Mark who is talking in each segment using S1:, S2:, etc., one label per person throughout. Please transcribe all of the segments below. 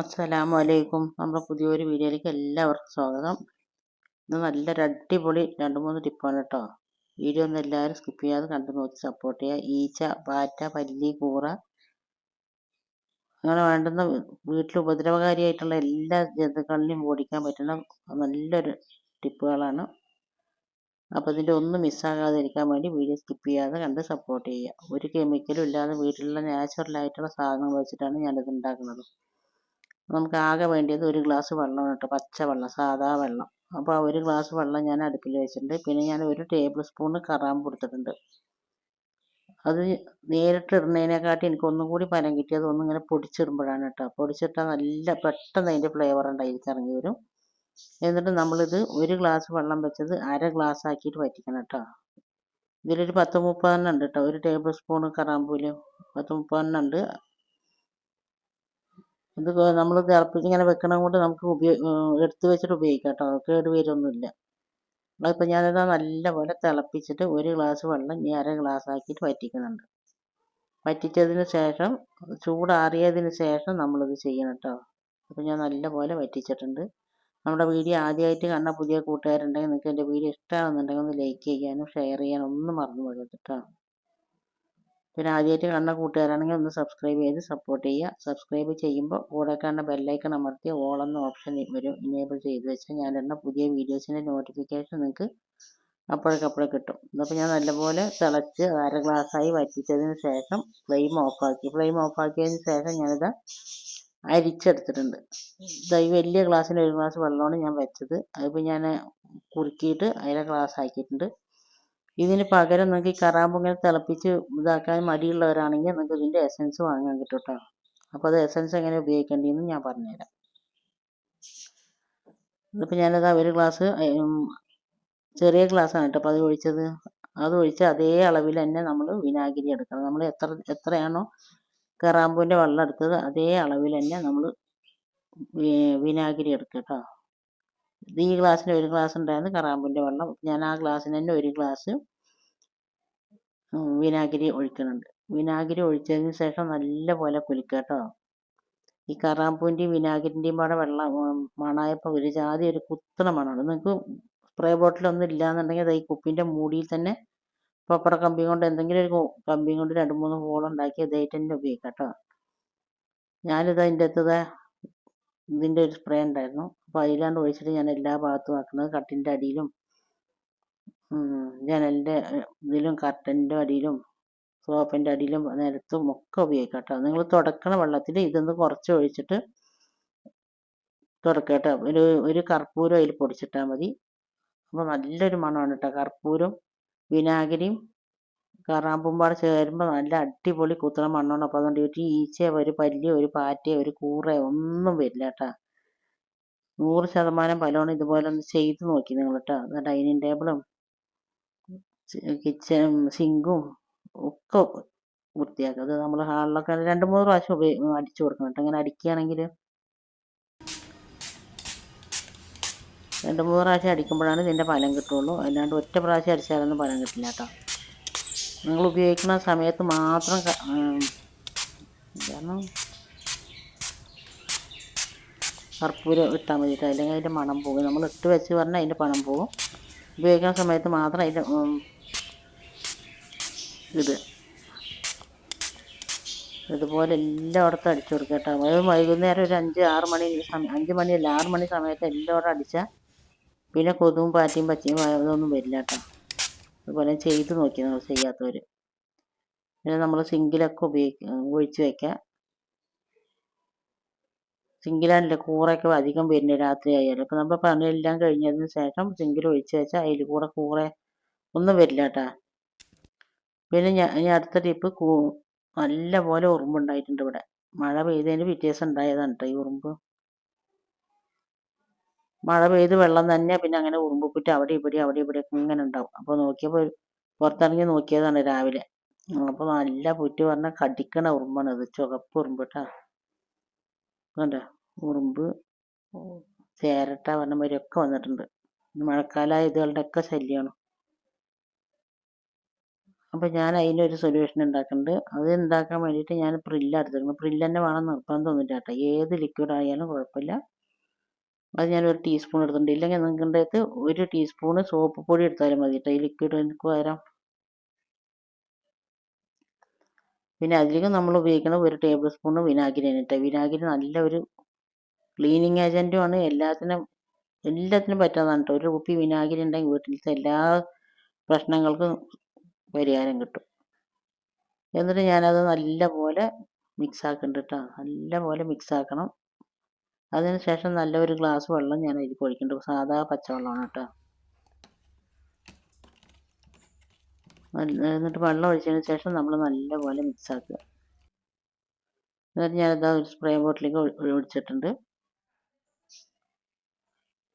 S1: അസ്സലാമു അലൈക്കും നമ്മുടെ പുതിയൊരു വീഡിയോയിലേക്ക് എല്ലാവർക്കും സ്വാഗതം. ഇത് നല്ലൊരു അടിപൊളി രണ്ട് മൂന്ന് ടിപ്പാണ് കേട്ടോ. വീഡിയോ ഒന്നും എല്ലാവരും സ്കിപ്പ് ചെയ്യാതെ കണ്ടു നോക്കി സപ്പോർട്ട് ചെയ്യുക. ഈച്ച പാറ്റ പല്ലി കൂറ. അങ്ങനെ വേണ്ടുന്ന വീട്ടിൽ ഉപദ്രവകാരിയായിട്ടുള്ള എല്ലാ ജന്തുക്കളിലും ഓടിക്കാൻ പറ്റുന്ന നല്ലൊരു ടിപ്പുകളാണ്. അപ്പോൾ ഇതിന്റെ ഒന്നും മിസ്സാകാതിരിക്കാൻ വേണ്ടി വീഡിയോ സ്കിപ്പ് ചെയ്യാതെ കണ്ട് സപ്പോർട്ട് ചെയ്യുക. ഒരു കെമിക്കലും ഇല്ലാതെ വീട്ടിലുള്ള നാച്ചുറൽ ആയിട്ടുള്ള സാധനങ്ങൾ വെച്ചിട്ടാണ് ഞാനിത് ഉണ്ടാക്കുന്നത്. നമുക്ക് ആകെ വേണ്ടിയത് ഒരു ഗ്ലാസ് വെള്ളം കേട്ടോ പച്ച വെള്ളം സാധാ വെള്ളം. അപ്പോൾ ആ ഒരു ഗ്ലാസ് വെള്ളം ഞാൻ അടുപ്പിൽ വെച്ചിട്ടുണ്ട്. പിന്നെ ഞാൻ ഒരു ടേബിൾ സ്പൂൺ കറാമ്പ് കൊടുത്തിട്ടുണ്ട്. അത് നേരിട്ട് ഇടുന്നതിനെക്കാട്ടി എനിക്ക് ഒന്നും കൂടി ഫലം കിട്ടിയത് ഒന്നും ഇങ്ങനെ പൊടിച്ചിടുമ്പോഴാണ് കേട്ടോ. പൊടിച്ചിട്ടാൽ നല്ല പെട്ടെന്ന് അതിന്റെ ഫ്ലേവർ ഉണ്ടായിരിക്കും ഇറങ്ങി വരും. എന്നിട്ട് നമ്മളിത് ഒരു ഗ്ലാസ് വെള്ളം വെച്ചത് അര ഗ്ലാസ് ആക്കിയിട്ട് വറ്റിക്കണം കേട്ടോ. ഇതിലൊരു പത്ത് മുപ്പതെണ്ണം ഉണ്ട് കേട്ടോ. ഒരു ടേബിൾ സ്പൂൺ കറാമ്പൂൽ പത്ത് മുപ്പതെണ്ണം ഉണ്ട്. ഇത് നമ്മൾ തിളപ്പിച്ച് ഇങ്ങനെ വെക്കണം കൊണ്ട് നമുക്ക് ഉപയോഗ എടുത്തു വെച്ചിട്ട് ഉപയോഗിക്കാം കേട്ടോ കേട് വരുമൊന്നുമില്ല അതിപ്പോൾ ഞാനിത് നല്ലപോലെ തിളപ്പിച്ചിട്ട് ഒരു ഗ്ലാസ് വെള്ളം ഇനി അര ഗ്ലാസ് ആക്കിയിട്ട് വറ്റിക്കുന്നുണ്ട്. വറ്റിച്ചതിന് ശേഷം ചൂടാറിയതിന് ശേഷം നമ്മളിത് ചെയ്യണം കേട്ടോ അപ്പോൾ ഞാൻ നല്ലപോലെ വറ്റിച്ചിട്ടുണ്ട്. നമ്മുടെ വീഡിയോ ആദ്യമായിട്ട് കണ്ട പുതിയ കൂട്ടുകാരുണ്ടെങ്കിൽ നിങ്ങൾക്ക് എന്റെ വീഡിയോ ഇഷ്ടമാണെന്നുണ്ടെങ്കിൽ ഒന്ന് ലൈക്ക് ചെയ്യാനും ഷെയർ ചെയ്യാനും ഒന്നും മറന്നു പോകരുത് കേട്ടോ പിന്നെ ആദ്യമായിട്ട് കാണുന്ന കൂട്ടുകാരാണെങ്കിൽ ഒന്ന് സബ്സ്ക്രൈബ് ചെയ്ത് സപ്പോർട്ട് ചെയ്യുക. സബ്സ്ക്രൈബ് ചെയ്യുമ്പോൾ കൂടെ കാണുന്ന ബെല്ലൈക്കൺ അമർത്തി എന്ന ഓപ്ഷൻ വരും ഇനേബിൾ ചെയ്ത് വെച്ചാൽ ഞാൻ ഇടുന്ന പുതിയ വീഡിയോസിന്റെ നോട്ടിഫിക്കേഷൻ നിങ്ങൾക്ക് അപ്പോഴേക്കപ്പോഴേ കിട്ടും. അപ്പോൾ ഞാൻ നല്ലപോലെ തിളച്ച് അര ഗ്ലാസ്സായി വറ്റിച്ചതിന് ശേഷം ഫ്ലെയിം ഓഫാക്കി ഫ്ലെയിം ഓഫാക്കിയതിന് ശേഷം ഞാനിത് അരിച്ചെടുത്തിട്ടുണ്ട്. ഈ വലിയ ഗ്ലാസ്സിന് ഒരു ഗ്ലാസ് വെള്ളമാണ് ഞാൻ വെച്ചത്. അതിപ്പോൾ ഞാൻ കുറുക്കിയിട്ട് അര ഗ്ലാസ് ആക്കിയിട്ടുണ്ട്. ഇതിന് പകരം നിങ്ങൾക്ക് ഈ കറാമ്പ് ഇങ്ങനെ തിളപ്പിച്ച് ഇതാക്കാൻ മടിയുള്ളവരാണെങ്കിൽ നിങ്ങൾക്ക് ഇതിന്റെ എസൻസ് വാങ്ങാൻ കിട്ടും കേട്ടോ അപ്പോൾ അത് എസൻസ് എങ്ങനെ ഉപയോഗിക്കേണ്ടതെന്ന് ഞാൻ പറഞ്ഞുതരാം. ഇതിപ്പോൾ ഞാനത് ഒരു ഗ്ലാസ് ചെറിയ ഗ്ലാസ്സാണ് കേട്ടോ. അപ്പോൾ അത് ഒഴിച്ചത്. അത് ഒഴിച്ച് അതേ അളവിൽ തന്നെ നമ്മൾ വിനാഗിരി എടുക്കണം. നമ്മൾ എത്ര എത്രയാണോ കറാമ്പൂവിന്റെ വെള്ളം എടുത്തത് അതേ അളവിൽ തന്നെ നമ്മൾ വിനാഗിരി എടുക്കുക കേട്ടോ. ഈ ഗ്ലാസ്സിന് ഒരു ഗ്ലാസ് ഉണ്ടായിരുന്നു കറാമ്പൂന്റെ വെള്ളം. ഞാൻ ആ ഗ്ലാസ്സിന് തന്നെ ഒരു ഗ്ലാസ് വിനാഗിരി ഒഴിക്കുന്നുണ്ട്. വിനാഗിരി ഒഴിച്ചതിന് ശേഷം നല്ലപോലെ കുലുക്കുക കേട്ടോ. ഈ കറാമ്പൂവിന്റെയും വിനാഗിരിന്റെയും പാടെ വെള്ളം മണായപ്പോൾ ഒരു ജാതി ഒരു കുത്തണ മണമാണ്. നിങ്ങൾക്ക് സ്പ്രേ ബോട്ടിലൊന്നും ഇല്ലയെന്നുണ്ടെങ്കിൽ അത് ഈ കുപ്പിന്റെ മൂടിയിൽ തന്നെ പപ്പട കമ്പി കൊണ്ട് എന്തെങ്കിലും ഒരു കമ്പി കൊണ്ട് രണ്ട് മൂന്ന് ഹോളുണ്ടാക്കി അതായിട്ട് തന്നെ ഉപയോഗിക്കാം കേട്ടോ. ഞാനിത് അതിന്റെ അകത്ത് ഇതിന്റെ ഒരു സ്പ്രേ ഉണ്ടായിരുന്നു. അപ്പോൾ അതിലാണ്ട് ഒഴിച്ചിട്ട് ഞാൻ എല്ലാ ഭാഗത്തും ആക്കുന്നത് കട്ടിന്റെ അടിയിലും ജനലിന്റെ ഇതിലും കർട്ടന്റെ അടിയിലും സോപ്പിന്റെ അടിയിലും നിലത്തും ഒക്കെ ഉപയോഗിക്കാം കേട്ടോ. നിങ്ങൾ തുടക്കണ വെള്ളത്തിൽ ഇതൊന്ന് കുറച്ച് ഒഴിച്ചിട്ട് തുടക്കുക കേട്ടോ. ഒരു ഒരു കർപ്പൂരം അതിൽ പൊടിച്ചിട്ടാൽ മതി. അപ്പോൾ നല്ലൊരു മണമാണ് കേട്ടോ. കർപ്പൂരം വിനാഗിരിയും കറാമ്പും പാടെ ചേരുമ്പോൾ നല്ല അടിപൊളി കുത്തണ മണ്ണാണ് അപ്പോൾ അതുകൊണ്ട് ഒരു ഈച്ചയോ ഒരു പല്ലിയോ ഒരു പാറ്റയോ ഒരു കൂറയോ ഒന്നും വരില്ല കേട്ടോ. നൂറ് ശതമാനം ഫലമാണ് ഇതുപോലെ ഒന്ന് ചെയ്ത് നോക്കി നിങ്ങൾ കേട്ടോ. ഡൈനിങ് ടേബിളും കിച്ചൺ സിങ്കും ഒക്കെ വൃത്തിയാക്കുക. അത് നമ്മൾ ഹാളിലൊക്കെ രണ്ട് മൂന്ന് പ്രാവശ്യം ഉപയോഗി അടിച്ചു കൊടുക്കണം കേട്ടോ. ഇങ്ങനെ അടിക്കുകയാണെങ്കിൽ രണ്ട് മൂന്ന് പ്രാവശ്യം അടിക്കുമ്പോഴാണ് ഇതിന്റെ ഫലം കിട്ടുള്ളൂ അല്ലാണ്ട് ഒറ്റ പ്രാവശ്യം അടിച്ചാലൊന്നും ഫലം കിട്ടില്ല കേട്ടോ. നിങ്ങൾ ഉപയോഗിക്കുന്ന സമയത്ത് മാത്രം കാരണം കർപ്പൂരം ഇട്ടാൽ മതി അല്ലെങ്കിൽ അതിന്റെ മണം പോകും. നമ്മൾ ഇട്ട് വെച്ച് പറഞ്ഞാൽ അതിന്റെ പണം പോകും. ഉപയോഗിക്കുന്ന സമയത്ത് മാത്രം അതിന്റെ ഇത്. ഇതുപോലെ എല്ലായിടത്തും അടിച്ചു കൊടുക്കുക കേട്ടോ. അത് വൈകുന്നേരം ഒരു അഞ്ച് ആറ് മണി സമയം അഞ്ച് മണിയല്ല ആറ് മണി സമയത്ത് എല്ലായിടത്തും അടിച്ചാൽ പിന്നെ കൊതുകും പാറ്റിയും പച്ചയും ഇതൊന്നും വരില്ല കേട്ടോ. അതുപോലെ ചെയ്ത് നോക്കി നമ്മൾ ചെയ്യാത്തവർ പിന്നെ നമ്മൾ സിങ്കിലൊക്കെ ഉപയോഗിക്കുക ഒഴിച്ച് വയ്ക്കുക സിങ്കിലാണല്ലേ കൂറയൊക്കെ അധികം വരുന്നത് രാത്രി ആയാലും. അപ്പം നമ്മൾ പണിയെല്ലാം കഴിഞ്ഞതിന് ശേഷം സിങ്കിൽ ഒഴിച്ച് വെച്ചാൽ അതിൽ കൂടെ കൂറ ഒന്നും വരില്ല കേട്ടാ പിന്നെ ഞാൻ ഇനി അടുത്ത ടിപ്പ് കൂ നല്ല പോലെ ഉറുമ്പുണ്ടായിട്ടുണ്ട് ഇവിടെ. മഴ പെയ്തതിന് വ്യത്യാസം ഉണ്ടായതാണ് കേട്ടോ ഈ ഉറുമ്പ്. മഴ പെയ്ത് വെള്ളം തന്നെ പിന്നെ അങ്ങനെ ഉറുമ്പ് കുറ്റി അവിടെ ഇവിടെ അവിടെ ഇവിടെ ഇങ്ങനെ ഉണ്ടാവും. അപ്പോൾ നോക്കിയപ്പോൾ പുറത്തിറങ്ങി നോക്കിയതാണ് രാവിലെ. അപ്പോൾ നല്ല പുറ്റ് പറഞ്ഞാൽ കടിക്കണ ഉറുമ്പാണ് ഇത് ചുവപ്പ് ഉറുമ്പ് കേട്ടോ കണ്ടോ? ഉറുമ്പ് ചേരട്ട പറഞ്ഞ മാതിരിയൊക്കെ വന്നിട്ടുണ്ട്. മഴക്കാലമായ ഇതുകളുടെ ഒക്കെ ശല്യമാണ് അപ്പോൾ ഞാൻ അതിനൊരു സൊല്യൂഷൻ ഉണ്ടാക്കുന്നുണ്ട് അത് ഉണ്ടാക്കാൻ വേണ്ടിയിട്ട് ഞാൻ പ്രില്ല എടുത്തിരുന്നു പ്രില്ല് തന്നെ വേണം നിർബന്ധമൊന്നുമില്ല കേട്ടോ ഏത് ലിക്വിഡ് ആയാലും കുഴപ്പമില്ല. അത് ഒരു ടീസ്പൂൺ എടുത്തിട്ടുണ്ട്. ഇല്ലെങ്കിൽ നിങ്ങളുടെ അടുത്ത് ഒരു ടീസ്പൂണ് സോപ്പ് പൊടി എടുത്താലും മതി കേട്ടോ. ഈ ലിക്വിഡ് എനിക്ക് പകരം. പിന്നെ അതിലേക്ക് നമ്മൾ ഉപയോഗിക്കുന്ന ഒരു ടേബിൾ സ്പൂൺ വിനാഗിരിയാണ് കേട്ടോ. വിനാഗിരി നല്ല ഒരു ക്ലീനിങ് ഏജന്റുമാണ് എല്ലാത്തിനും എല്ലാത്തിനും പറ്റാതാണ് കേട്ടോ. ഒരു കുപ്പി വിനാഗിരി ഉണ്ടെങ്കിൽ വീട്ടിലത്തെ എല്ലാ പ്രശ്നങ്ങൾക്കും പരിഹാരം കിട്ടും. എന്നിട്ട് ഞാനത് നല്ലപോലെ മിക്സ് ആക്കുന്നുണ്ട് കേട്ടോ. നല്ലപോലെ മിക്സ് ആക്കണം. അതിന് ശേഷം നല്ല ഒരു ഗ്ലാസ് വെള്ളം ഞാൻ അതിൽ ഒഴിക്കുന്നുണ്ട് സാധാ പച്ചവെള്ളമാണ് കേട്ടോ. എന്നിട്ട് വെള്ളം ഒഴിച്ചതിന് ശേഷം നമ്മൾ നല്ലപോലെ മിക്സ് ആക്കുക. എന്നിട്ട് ഞാനിതാ ഒരു സ്പ്രേ ബോട്ടിലേക്ക് ഒഴിച്ചിട്ടുണ്ട്.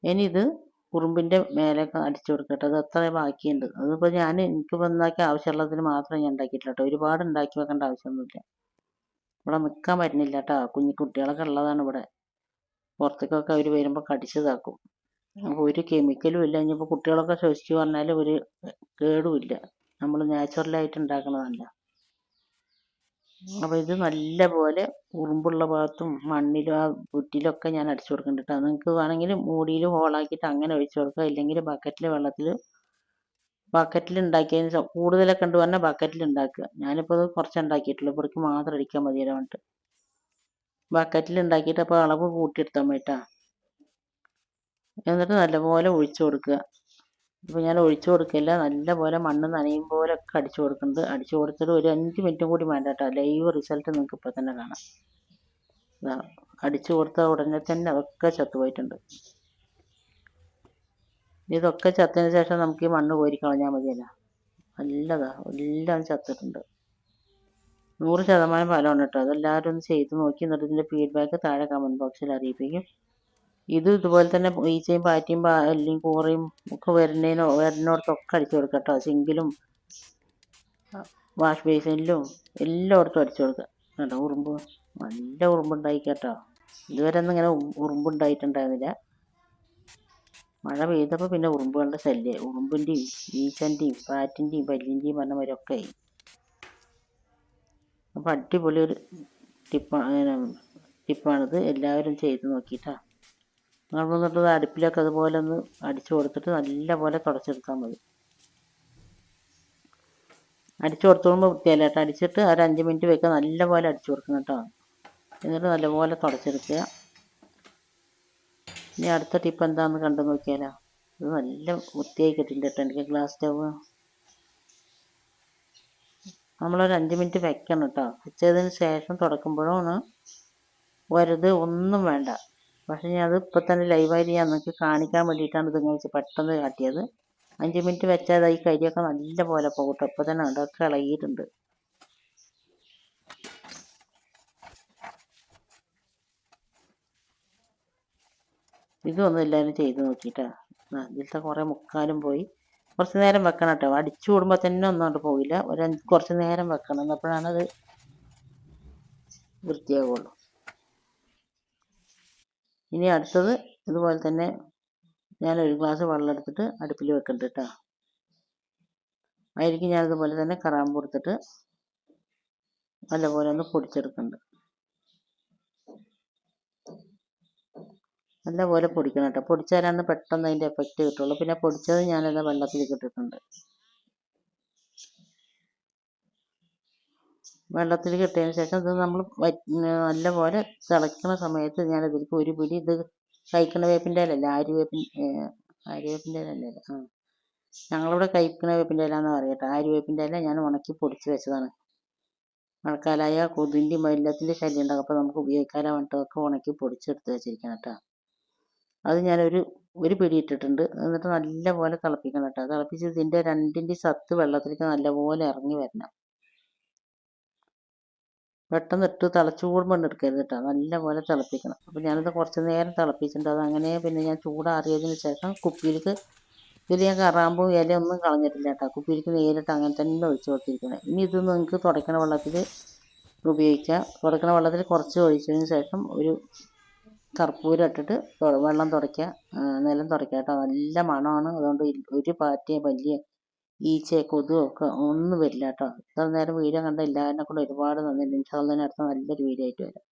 S1: ഇനി ഇത് കുറുമ്പിന്റെ മേലേക്ക് അടിച്ചു കൊടുക്കട്ടെ അത് അത്ര ബാക്കിയുണ്ട്. അതിപ്പോൾ ഞാൻ എനിക്ക് ഉണ്ടാക്കിയ ആവശ്യമുള്ളതിന് മാത്രമേ ഞാൻ ഉണ്ടാക്കിയിട്ടില്ല കേട്ടോ. ഒരുപാട് ഉണ്ടാക്കി വെക്കേണ്ട ആവശ്യമൊന്നുമില്ല. ഇവിടെ നിൽക്കാൻ പറ്റുന്നില്ല കേട്ടോ. കുഞ്ഞു കുട്ടികളൊക്കെ ഉള്ളതാണ് ഇവിടെ. പുറത്തേക്കൊക്കെ അവർ വരുമ്പോൾ കടിച്ചതാക്കും. അപ്പോൾ ഒരു കെമിക്കലും ഇല്ല. ഇനിയിപ്പോൾ കുട്ടികളൊക്കെ ശ്വസിച്ചു പറഞ്ഞാൽ ഒരു കേടുമില്ല നമ്മൾ നാച്ചുറലായിട്ട് ഉണ്ടാക്കുന്നതല്ല അപ്പോൾ ഇത് നല്ല പോലെ ഉറുമ്പുള്ള ഭാഗത്തും മണ്ണിലും ആ പുറ്റിലൊക്കെ ഞാൻ അടിച്ചു കൊടുക്കുന്നുണ്ട് കേട്ടോ നിങ്ങൾക്ക് വേണമെങ്കിൽ മൂടിയിൽ ഹോളാക്കിയിട്ട് അങ്ങനെ ഒഴിച്ചു കൊടുക്കുക. ഇല്ലെങ്കിൽ ബക്കറ്റിൽ വെള്ളത്തിൽ ബക്കറ്റിൽ ഉണ്ടാക്കിയതിന് കൂടുതലൊക്കെ ഉണ്ട് പറഞ്ഞാൽ ബക്കറ്റിൽ ഉണ്ടാക്കുക. ഞാനിപ്പോൾ അത് കുറച്ച് ഉണ്ടാക്കിയിട്ടുള്ളൂ. ഇവർക്ക് മാത്രം അടിക്കാൻ മതിയല്ലോ പറഞ്ഞിട്ട്. ബക്കറ്റിൽ ഉണ്ടാക്കിയിട്ട് അപ്പോൾ അളവ് കൂട്ടിയെടുത്താൽ മതിട്ടാ. എന്നിട്ട് നല്ലപോലെ ഒഴിച്ചു കൊടുക്കുക. ഇപ്പോൾ ഞാൻ ഒഴിച്ചു കൊടുക്കില്ല നല്ലപോലെ മണ്ണ് നനയും പോലെ ഒക്കെ അടിച്ചു കൊടുക്കുന്നുണ്ട്. അടിച്ചു കൊടുത്തിട്ട് ഒരു അഞ്ച് മിനിറ്റും കൂടി വേണ്ട കേട്ടോ ലൈവ് റിസൾട്ട് നിങ്ങൾക്ക് ഇപ്പോൾ തന്നെ കാണാം. അടിച്ചു കൊടുത്ത ഉടനെ തന്നെ അതൊക്കെ ചത്തുപോയിട്ടുണ്ട്. ഇതൊക്കെ ചത്തതിന് ശേഷം നമുക്ക് ഈ മണ്ണ് കോരി കളഞ്ഞാൽ മതിയല്ലോ. നല്ലതാ. എല്ലാം ചത്തിട്ടുണ്ട്. നൂറ് ശതമാനം ഫലമാണ് കേട്ടോ. അതെല്ലാവരും ഒന്ന് ചെയ്ത് നോക്കി എന്നിട്ട് ഇതിന്റെ ഫീഡ്ബാക്ക് താഴെ കമന്റ് ബോക്സിൽ അറിയിപ്പിക്കും. ഇത് ഇതുപോലെ തന്നെ ഈച്ചയും പാറ്റിയും എല്ലാം കൂറയും ഒക്കെ വരുന്നതിനോ വരുന്നിടത്തൊക്കെ അടിച്ചു കൊടുക്കുക കേട്ടോ. സിങ്കിലും വാഷ് ബേസിനിലും എല്ലായിടത്തും അടിച്ചു കൊടുക്കുക. കേട്ടോ ഉറുമ്പ് നല്ല ഉറുമ്പുണ്ടായി കേട്ടോ. ഇതുവരെ ഒന്നും ഇങ്ങനെ ഉറുമ്പുണ്ടായിട്ടുണ്ടായിരുന്നില്ല. മഴ പെയ്തപ്പോൾ പിന്നെ ഉറുമ്പുകളുടെ ശല്യം. ഉറുമ്പിന്റെയും ഈച്ചന്റെയും പാറ്റിന്റെയും പല്ലിന്റെയും പറഞ്ഞ മാതിരിയൊക്കെ ആയി. അപ്പോൾ അടിപൊളി ഒരു ടിപ്പാണ് ടിപ്പാണിത് എല്ലാവരും ചെയ്ത് നോക്കിയിട്ടാ നമ്മൾ എന്നിട്ട് അടുപ്പിലൊക്കെ അതുപോലെ ഒന്ന് അടിച്ചു കൊടുത്തിട്ട് നല്ല പോലെ തുടച്ചെടുത്താൽ മതി. അടിച്ചു കൊടുത്തോളുമ്പോൾ വൃത്തിയല്ല കേട്ടോ അടിച്ചിട്ട് ഒരു അഞ്ച് മിനിറ്റ് വെക്കുക നല്ല പോലെ അടിച്ചു കൊടുക്കണം കേട്ടോ. എന്നിട്ട് നല്ലപോലെ തുടച്ചെടുക്കുക. ഇനി അടുത്ത ടിപ്പ് എന്താണെന്ന് കണ്ടു നോക്കിയാലോ? ഇത് നല്ല വൃത്തിയായി കിട്ടിയിട്ടുണ്ട് കേട്ടോ എനിക്ക് ഗ്ലാസ് സ്റ്റവ് നമ്മളൊരു അഞ്ച് മിനിറ്റ് വെക്കണം കേട്ടോ വെച്ചതിന് ശേഷം തുടക്കുമ്പോഴാണ് വരുത് ഒന്നും വേണ്ട. പക്ഷേ ഞാൻ അത് ഇപ്പം തന്നെ ലൈവായിട്ട് ഞാൻ നിങ്ങൾക്ക് കാണിക്കാൻ വേണ്ടിയിട്ടാണ് ഇത് ഇങ്ങനെ പെട്ടെന്ന് കാട്ടിയത്. അഞ്ച് മിനിറ്റ് വെച്ചാൽ ഈ കരിയൊക്കെ നല്ല പോലെ പോകട്ടെ ഇപ്പം തന്നെ അതൊക്കെ ഇളകിയിട്ടുണ്ട്. ഇതൊന്നും എല്ലാവരും ചെയ്ത് നോക്കിയിട്ടാ. ഇതിലത്തെ കുറേ മുക്കാലും പോയി. കുറച്ച് നേരം വെക്കണം കേട്ടോ. അടിച്ചു കൂടുമ്പോൾ തന്നെ ഒന്നുകൊണ്ട് പോകില്ല ഒരു കുറച്ച് നേരം വെക്കണം. എന്നപ്പോഴാണത് വൃത്തിയാകുള്ളൂ ഇനി അടുത്തത് ഇതുപോലെ തന്നെ ഞാൻ ഒരു ഗ്ലാസ് വെള്ളം എടുത്തിട്ട് അടുപ്പിൽ വെക്കുന്നുണ്ട് കേട്ടോ. അതിലേക്ക് ഞാൻ ഇതുപോലെ തന്നെ കറാമ്പ് കൊടുത്തിട്ട് നല്ലപോലെ ഒന്ന് പൊടിച്ചെടുക്കുന്നുണ്ട് നല്ലപോലെ പൊടിക്കണം കേട്ടോ പൊടിച്ചാലാണ് പെട്ടെന്ന് അതിന്റെ എഫക്റ്റ് കിട്ടുള്ളൂ. പിന്നെ പൊടിച്ചത് ഞാനത് വെള്ളത്തിൽ ഇട്ടിട്ടുണ്ട്. വെള്ളത്തിൽ കിട്ടിയതിന് ശേഷം ഇത് നമ്മൾ നല്ലപോലെ തിളയ്ക്കുന്ന സമയത്ത് ഞാൻ ഇതിലേക്ക് ഒരു പിടി ഇത് കഴിക്കണ വേപ്പിന്റെ ഇലല്ല ആര്യവേപ്പിൻ ആര്യവേപ്പിന്റെ ഇല അല്ലേ ആ. ഞങ്ങളിവിടെ കഴിക്കണ വേപ്പിന്റെ ഇല എന്ന് പറയട്ടെ ആര്യവേപ്പിന്റെ ഇല ഞാൻ ഉണക്കി പൊടിച്ച് വെച്ചതാണ്. മഴക്കാലമായ കൊതുകിന്റെയും എല്ലാത്തിന്റെ ശല്യം ഉണ്ടാകും അപ്പോൾ നമുക്ക് ഉപയോഗിക്കാതെ വേണ്ടതൊക്കെ ഉണക്കി പൊടിച്ചെടുത്ത് വെച്ചിരിക്കണം കേട്ടോ അത് ഞാനൊരു ഒരു പിടി ഇട്ടിട്ടുണ്ട്. എന്നിട്ട് നല്ലപോലെ തിളപ്പിക്കണം കേട്ടോ. തിളപ്പിച്ച് ഇതിന്റെ രണ്ടിന്റെ സത്ത് വെള്ളത്തിലേക്ക് നല്ലപോലെ ഇറങ്ങി വരണം. പെട്ടെന്ന് ഇട്ട് തിളച്ചൂടുമ്പോൾ എടുക്കരുത് കേട്ടോ. നല്ലപോലെ തിളപ്പിക്കണം. അപ്പോൾ ഞാനത് കുറച്ച് നേരം തിളപ്പിച്ചിട്ടുണ്ട്. അത് അങ്ങനെ പിന്നെ ഞാൻ ചൂടാറിയതിന് ശേഷം കുപ്പിയിലേക്ക് ഇതിൽ ഞാൻ കറാമ്പും ഇലയൊന്നും കളഞ്ഞിട്ടില്ല കേട്ടോ. കുപ്പിയിലേക്ക് നേരിട്ട് അങ്ങനെ തന്നെ ഒഴിച്ച് കൊടുത്തിരിക്കണം. ഇനി ഇത് നിങ്ങൾക്ക് തുടയ്ക്കണ വെള്ളത്തിൽ ഉപയോഗിക്കാം. തുടക്കണ വെള്ളത്തിൽ കുറച്ച് ഒഴിച്ചതിന് ശേഷം ഒരു കർപ്പൂരം ഇട്ടിട്ട് വെള്ളം തുടയ്ക്കുക. നിലം തുടയ്ക്കുക കേട്ടോ. നല്ല മണമാണ്. അതുകൊണ്ട് ഒരു പാറ്റിയ വലിയ ഈച്ച കൊതുക് ഒക്കെ ഒന്നും വരില്ല കേട്ടോ. ഇത്ര നേരം വീഡിയോ കണ്ട എല്ലാവരിനെ കൂടെ ഒരുപാട് നന്ദി. ഇൻഷാല്ല അടുത്ത നല്ലൊരു വീഡിയോ ആയിട്ട് വരാം.